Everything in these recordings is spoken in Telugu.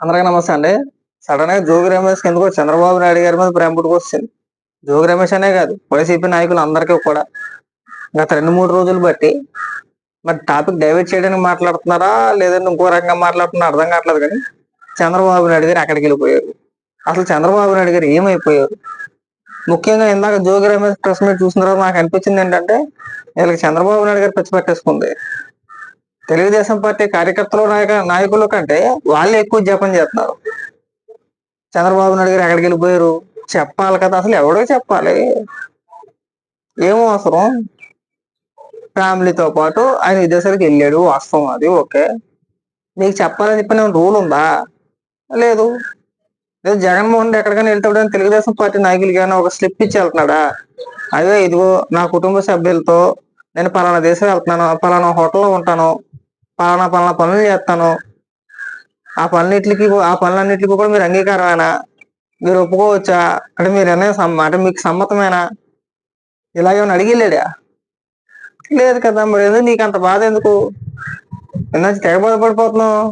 అందరికీ నమస్తే అండి. సడన్గా జోగి రమేష్ ఎందుకో చంద్రబాబు నాయుడు గారి మీద ప్రేమ పుట్టుకొచ్చింది. జోగి రమేష్ అనే కాదు వైసీపీ నాయకులు అందరికీ కూడా. గత రెండు మూడు రోజులు బట్టి మరి టాపిక్ డైవర్ట్ చేయడానికి మాట్లాడుతున్నారా? లేదంటే ఇంకో రకంగా మాట్లాడుతున్నారా? అర్థం కావట్లేదు కానీ చంద్రబాబు నాయుడు గారు అక్కడికి వెళ్ళిపోయారు. అసలు చంద్రబాబు నాయుడు గారు ఏమైపోయారు? ముఖ్యంగా ఇందాక జోగి రమేష్ ప్రెస్ మీట్ చూసిన తర్వాత నాకు అనిపించింది ఏంటంటే వీళ్ళకి చంద్రబాబు నాయుడు గారు పిచ్చి పెట్టేసుకుంది. తెలుగుదేశం పార్టీ కార్యకర్తలు నాయక నాయకుల కంటే వాళ్ళే ఎక్కువ జపం చేస్తున్నారు. చంద్రబాబు నాయుడు గారు ఎక్కడికి వెళ్ళిపోయారు? చెప్పాలి కదా. అసలు ఎవడో చెప్పాలి. ఏమో అవసరం. ఫ్యామిలీతో పాటు ఆయన విదేశాలకు వెళ్ళాడు. వాస్తవం అది. ఓకే. మీకు చెప్పాలని చెప్పిన రూల్ ఉందా? లేదు. లేదు జగన్మోహన్ రెడ్డి ఎక్కడికైనా వెళ్తాడని తెలుగుదేశం పార్టీ నాయకులు కానీ ఒక స్లిప్ ఇచ్చి వెళ్తున్నాడా? అదే ఇదిగో నా కుటుంబ సభ్యులతో నేను పలానా దేశం వెళ్తున్నాను పలానా హోటల్లో ఉంటాను పలానా పలానా పనులు చేస్తాను. ఆ పనులన్నిటికి ఆ పనులన్నిటికి కూడా మీరు అంగీకారమేనా? మీరు ఒప్పుకోవచ్చా? అంటే మీరు అనే అంటే మీకు సమ్మతమేనా? ఇలాగేమైనా అడిగి వెళ్ళాడా లేదు కదా మరి ఎందుకు నీకు అంత బాధ ఎందుకు? ఎందుకు తెగ బాధపడిపోతున్నావు.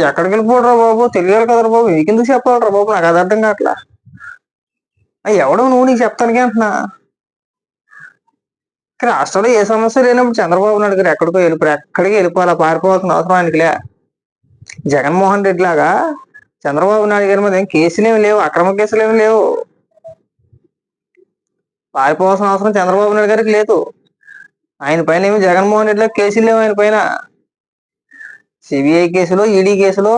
ఎక్కడికి వెళ్ళిపోడరా బాబు? తెలియాలి కదరా బాబు. నీకెందుకు చెప్పాలరా బాబు? నాకు అది అర్థం కావట్లా. ఎవడో నువ్వు నీకు చెప్తానికి అంటున్నా. రాష్ట్రంలో ఏ సమస్య లేనప్పుడు చంద్రబాబు నాయుడు గారు ఎక్కడికో వెళ్ళిపోయారు ఎక్కడికి వెళ్ళిపోవాలా? పారిపోవాల్సిన అవసరం ఆయనకిలే జగన్మోహన్ రెడ్డి లాగా చంద్రబాబు నాయుడు గారి మీద ఏం కేసులేమి లేవు అక్రమ కేసులు ఏమి లేవు. పారిపోవాల్సిన అవసరం చంద్రబాబు నాయుడు గారికి లేదు. ఆయన పైన ఏమి జగన్మోహన్ రెడ్డిలో కేసులు లేవు ఆయన పైన. సిబిఐ కేసులో ఈడీ కేసులో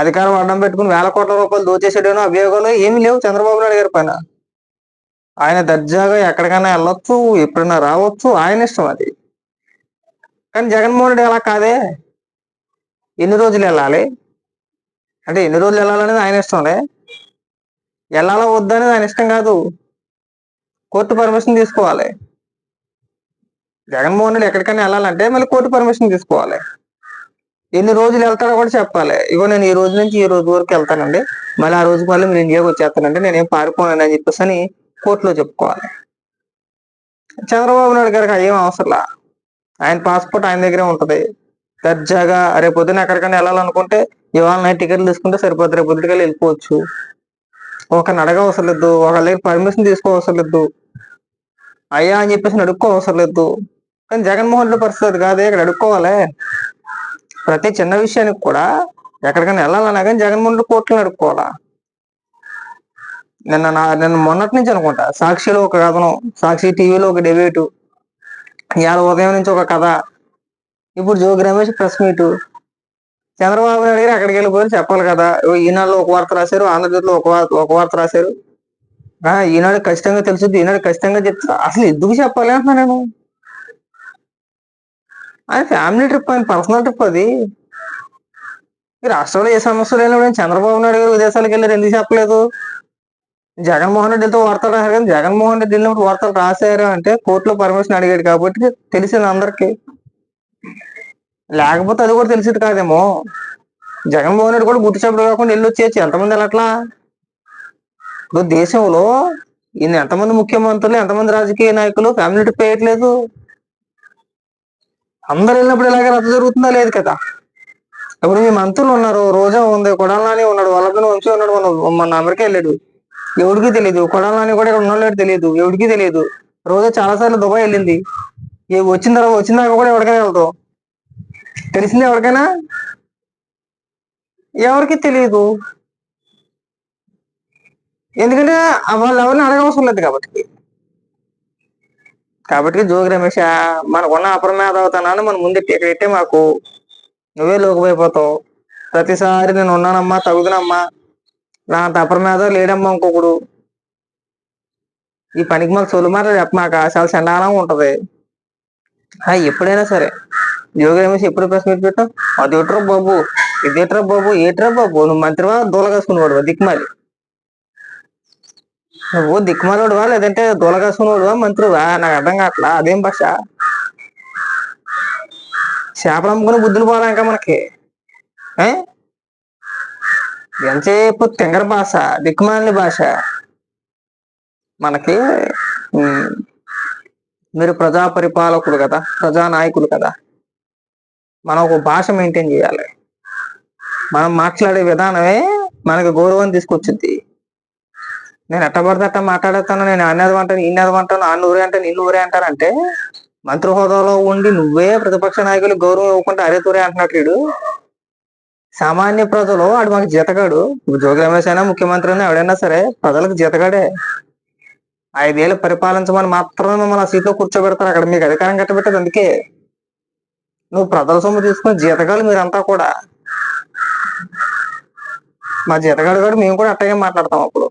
అధికారం అడ్డం పెట్టుకుని వేల కోట్ల రూపాయలు దోచేసాడేనో అభియోగాలు ఏమీ లేవు చంద్రబాబు నాయుడు గారి పైన. ఆయన దర్జాగా ఎక్కడికైనా వెళ్ళొచ్చు ఎప్పుడైనా రావచ్చు ఆయన ఇష్టం అది. కానీ జగన్మోహన్ రెడ్డి అలా కాదే. ఎన్ని రోజులు వెళ్ళాలి? అంటే ఎన్ని రోజులు వెళ్ళాలనేది ఆయన ఇష్టంలే. వెళ్ళాలా వద్దనేది ఆయన ఇష్టం కాదు. కోర్టు పర్మిషన్ తీసుకోవాలి. జగన్మోహన్ రెడ్డి ఎక్కడికైనా వెళ్ళాలంటే మళ్ళీ కోర్టు పర్మిషన్ తీసుకోవాలి. ఎన్ని రోజులు వెళ్తాడో కూడా చెప్పాలి. ఇగో నేను ఈ రోజు నుంచి ఈ రోజు వరకు వెళ్తానండి. మళ్ళీ ఆ రోజుకి మళ్ళీ మీరు ఇండియాకి వచ్చేస్తానంటే నేనేం పారిపోను అని చెప్పేసి అని కోర్టులో చెప్పుకోవాలి. చంద్రబాబు నాయుడు గారికి ఏం అవసరంలా ఆయన పాస్పోర్ట్ ఆయన దగ్గరే ఉంటుంది. దర్జాగా రేపు పొద్దున ఎక్కడికైనా వెళ్ళాలనుకుంటే ఇవాళ నైట్ టికెట్లు తీసుకుంటే సరిపోతుంది రేపు పొద్దుటికెళ్ళి వెళ్ళిపోవచ్చు. ఒకరిని అడగవసరం లేదు ఒకళ్ళ దగ్గర పర్మిషన్ తీసుకో లేదు అయ్యా అని చెప్పేసి అడుక్కో అవసరం లేదు కానీ జగన్మోహన్ రెడ్డి పరిస్థితి కాదే ఇక్కడ అడుక్కోవాలి ప్రతి చిన్న విషయానికి కూడా ఎక్కడికైనా వెళ్ళాలన్నా కానీ జగన్మోహన్ రెడ్డి కోర్టులను అడుక్కోవాలా నిన్న నా నిన్న మొన్నటి నుంచి అనుకుంటా. సాక్షిలో ఒక కథనం సాక్షి టీవీలో ఒక డిబేటు ఇవాళ ఉదయం నుంచి ఒక కథ. ఇప్పుడు జోగి రమేష్ ప్రెస్ మీటు చంద్రబాబు నాయుడు గారు అక్కడికి వెళ్ళిపోయారు చెప్పాలి కదా. ఓ ఈనాడులో ఒక వార్త రాశారు ఆంధ్రజ్యోతిలో ఒక వార్త ఒక వార్త రాశారు. ఈనాడు ఖచ్చితంగా తెలుసుద్ది ఈనాడు ఖచ్చితంగా చెప్తా అసలు ఎందుకు చెప్పాలి అంటున్నా నేను? అది ఫ్యామిలీ ట్రిప్ ఆయన పర్సనల్ ట్రిప్ అది. రాష్ట్రంలో ఏ సమస్యలు లేనప్పుడు చంద్రబాబు నాయుడు గారు విదేశాలకు వెళ్ళారు ఎందుకు చెప్పలేదు? జగన్మోహన్ రెడ్డితో వార్తలు రాశారు కానీ జగన్మోహన్ రెడ్డి వెళ్ళినప్పుడు వార్తలు రాశారు అంటే కోర్టులో పర్మిషన్ అడిగాడు కాబట్టి తెలిసింది అందరికి. లేకపోతే అది కూడా తెలిసేది కాదేమో. జగన్మోహన్ రెడ్డి కూడా గుర్తు చెప్పడం కాకుండా వెళ్ళి వచ్చేయచ్చు. ఎంతమంది వెళ్ళట్లా ఇప్పుడు దేశంలో ఈయన ఎంతమంది ముఖ్యమంత్రులు ఎంతమంది రాజకీయ నాయకులు ఫ్యామిలీ ట్రిప్ వేయట్లేదు. అందరు వెళ్ళినప్పుడు ఇలాగే రద్దు జరుగుతుందా లేదు కదా? ఇప్పుడు మీ మంత్రులు ఉన్నారు రోజా ఉంది కొడాలని ఉన్నాడు వాళ్ళతో వంశీ ఉన్నాడు మన మన అమెరికా వెళ్ళాడు. ఎవడికి తెలియదు కొడాలని కూడా ఇక్కడ ఉన్నాడు తెలియదు ఎవడికి తెలియదు రోజా చాలా సార్లు దుబాయ్ వెళ్ళింది. ఏ వచ్చిన తర్వాత వచ్చిన దాకా కూడా ఎవరికైనా వెళ్తావు? తెలిసింది ఎవరికైనా? ఎవరికి తెలియదు ఎందుకంటే వాళ్ళు ఎవరిని అడగవసరం లేదు కాబట్టి. కాబట్టి జోగి రమేష్ మనకున్న అప్రమేధవుతానని మన ముందు ఇక్కడ మాకు. నువ్వే లోకపోయిపోతావు ప్రతిసారి నేను ఉన్నానమ్మా తగుదనమ్మా. నా అంత లేడమ్మా ఇంకొకడు. ఈ పనికి మళ్ళీ సొలుమార చెప్పమాక చాలా చండాలంగా ఉంటది. ఆ, ఎప్పుడైనా సరే. యోగి ఏమేసి ఎప్పుడు ప్రశ్న పెట్టావు? అది ఏట్రా బాబు? ఇది ఏట్రా బాబు? ఏట్రా బాబు? నువ్వు మంత్రివా? దూలగాసుకునేవాడువా దిక్కుమాలి. నువ్వు దిక్కుమాలోడువా? లేదంటే దూలగాసుకునేవాడువా మంత్రివా? నాకు అర్థం కావట్లా? అదేం భాష? చేపలు అమ్ముకుని బుద్ధులు పోరా ఇంకా మనకి. ఏ? ఎంతసేపు తెంగర భాష దిక్కుమాలిన భాష? మనకి మీరు ప్రజా పరిపాలకులు కదా ప్రజా నాయకులు కదా. మనం ఒక భాష మెయింటైన్ చేయాలి. మనం మాట్లాడే విధానమే మనకి గౌరవం తీసుకొచ్చింది. నేను ఎట్టబడితే అట్ట మాట్లాడతాను నేను అన్నది అంటాను ఇన్నది అంటాను ఆ నూరే అంటే నిన్ను ఊరే అంటారంటే మంత్రి హోదాలో ఉండి నువ్వే ప్రతిపక్ష నాయకులు గౌరవం ఇవ్వకుండా అరే తూరే అంటున్నట్టు సామాన్య ప్రజలు ఆడు మాకు జీతగాడు. జోగి రమేష్ అయినా ముఖ్యమంత్రి అయినా ఎవడైనా సరే ప్రజలకు జీతగాడే. ఐదేళ్ళు పరిపాలించమని మాత్రమే మన సీట్లో కూర్చోబెడతారు అక్కడ మీకు అధికారం కట్టబెట్టదు అందుకే. నువ్వు ప్రజల సొమ్ము తీసుకుని జీతగాలు మీరంతా కూడా. మా జీతగాడు కూడా మేము కూడా అట్టగే మాట్లాడతాం అప్పుడు.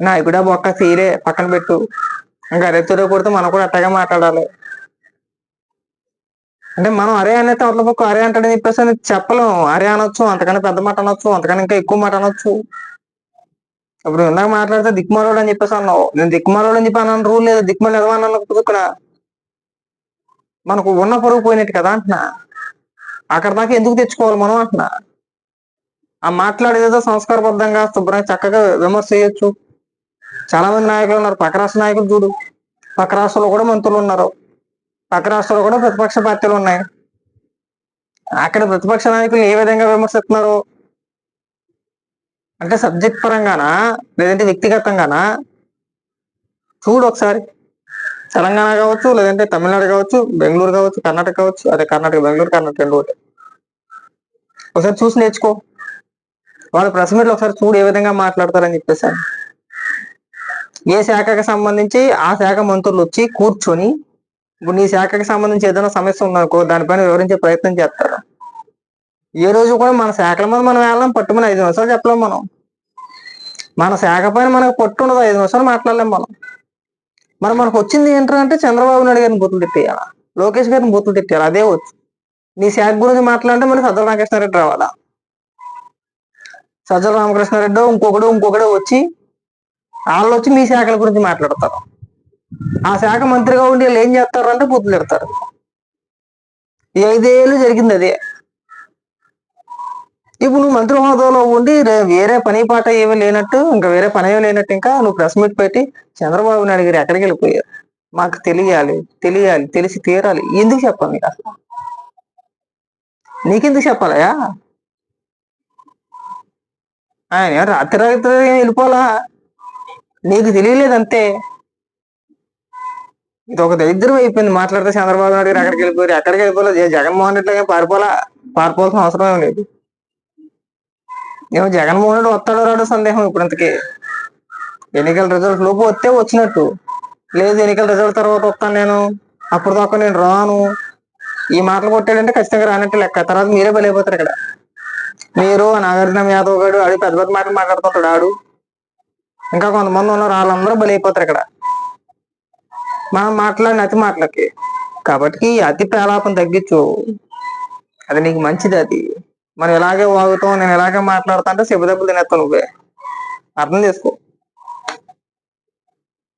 నాయకుడా బొక్క సీరే పక్కన పెట్టు. ఇంకా అరే తూరే కొడితే మనం కూడా అట్టగా మాట్లాడాలి. అంటే మనం అరే అనేది అవతల పక్క అరే అంటాడని చెప్పేసి అని చెప్పలేం. అరే అనొచ్చు అంతకన్నా పెద్ద మాట అనొచ్చు అంతకన్నా ఇంకా ఎక్కువ మాట అనొచ్చు. ఇప్పుడు ఇందాక మాట్లాడితే దిక్కుమాలోడు అని చెప్పేసి అన్నావు. నేను దిక్కుమాలోడు అని చెప్పి అన్నాను రూల్ లేదు? దిక్కుమాలి ఎదవన్నాను ఇక్కడ మనకు ఉన్న పొరుగు పోయినట్టు కదా అంటున్నా. అక్కడ దాకా ఎందుకు తెచ్చుకోవాలి మనం అంటున్నా. ఆ మాట్లాడేదేదో సంస్కారబద్ధంగా శుభ్రంగా చక్కగా విమర్శ చేయొచ్చు. చాలా మంది నాయకులు ఉన్నారు. పక్క రాష్ట్ర నాయకులు చూడు. పక్క రాష్ట్రంలో కూడా మంత్రులు ఉన్నారు. పక్క రాష్ట్రంలో కూడా ప్రతిపక్ష పార్టీలు ఉన్నాయి. అక్కడ ప్రతిపక్ష నాయకులు ఏ విధంగా విమర్శిస్తున్నారు అంటే సబ్జెక్ట్ పరంగానా లేదంటే వ్యక్తిగతంగానా చూడు ఒకసారి. తెలంగాణ కావచ్చు లేదంటే తమిళనాడు కావచ్చు బెంగళూరు కావచ్చు కర్ణాటక కావచ్చు అదే కర్ణాటక బెంగళూరు కర్ణాటక రెండు ఒకటి. ఒకసారి చూసి నేర్చుకో. వాళ్ళ ప్రెస్ మీట్లో ఒకసారి చూడు ఏ విధంగా మాట్లాడతారని చెప్పేసి ఏ శాఖకు సంబంధించి ఆ శాఖ మంత్రులు వచ్చి కూర్చొని ఇప్పుడు నీ శాఖకి సంబంధించి ఏదైనా సమస్య ఉందనుకో దానిపైన వివరించే ప్రయత్నం చేస్తారు? ఏ రోజు కూడా మన శాఖల మీద మనం వెళ్ళాం పట్టుమని ఐదు నిమిషాలు చెప్పలేం మనం. మన శాఖ పైన మనకు పట్టు ఉండదు ఐదు నిమిషాలు మాట్లాడలేం మనం. మరి మనకు వచ్చింది ఏంటంటే చంద్రబాబు నాయుడు గారిని బూతులు తిట్టేయాలా? లోకేష్ గారిని బూతులు తిట్టేయాలి? అదే వచ్చు. నీ శాఖ గురించి మాట్లాడితే మళ్ళీ సజ్జల రామకృష్ణారెడ్డి రావాలా? సజ్జల రామకృష్ణారెడ్డి ఇంకొకడు ఇంకొకడు వచ్చి వాళ్ళు వచ్చి మీ శాఖల గురించి మాట్లాడతారు. ఆ శాఖ మంత్రిగా ఉండి వీళ్ళు ఏం చేస్తారు అంటే బూతులు తిడతారు. ఐదేళ్ళు జరిగింది అదే. ఇప్పుడు నువ్వు మంత్రి హోదాలో ఉండి వేరే పని పాట ఏమీ లేనట్టు ఇంకా వేరే పని ఏమీ లేనట్టు ఇంకా నువ్వు ప్రెస్ మీట్ పెట్టి చంద్రబాబు నాయుడు గారు ఎక్కడికి వెళ్ళిపోయారు? మాకు తెలియాలి తెలియాలి తెలిసి తీరాలి. ఎందుకు చెప్పాలి నీకు అసలు? నీకెందుకు చెప్పాలయా ఆయన రాత్రి రాత్రి వెళ్ళిపోవాలా? వెళ్ళిపోలా నీకు తెలియలేదంతే ఇది ఒక దరిద్రం అయిపోయింది మాట్లాడితే చంద్రబాబు నాయుడు గారు ఎక్కడికి వెళ్ళిపోయారు? ఎక్కడికి వెళ్ళిపోలేదు? జగన్మోహన్ రెడ్డి ఏం పారిపోలా పారిపోవాల్సిన అవసరం ఏం లేదు. ఏమో జగన్మోహన్ రెడ్డి వస్తాడో రాడో సందేహం ఇప్పుడు ఇంతకీ ఎన్నికల రిజల్ట్ లోపు వస్తే వచ్చినట్టు. లేదు ఎన్నికల రిజల్ట్ తర్వాత వస్తాను నేను. అప్పుడు దాకా నేను రాను. ఈ మాటలు కొట్టాడంటే ఖచ్చితంగా రానట్టు లెక్క. తర్వాత మీరే బలైపోతారు ఇక్కడ. మీరు నాగార్జున యాదవ్ గారు ఆడు పెద్ద పెద్ద మాటలు మాట్లాడుతుంటాడు ఆడు. ఇంకా కొంతమంది ఉన్నారు వాళ్ళందరూ బలైపోతారు ఇక్కడ. మనం మాట్లాడిన అతి మాటలకి. కాబట్టి అతి పేలాపం తగ్గించు. అది నీకు మంచిది అది. మనం ఇలాగే వాగుతాం నేను ఇలాగే మాట్లాడుతా అంటే దెబ్బలు తినేస్తావు నువ్వే. అర్థం చేసుకో.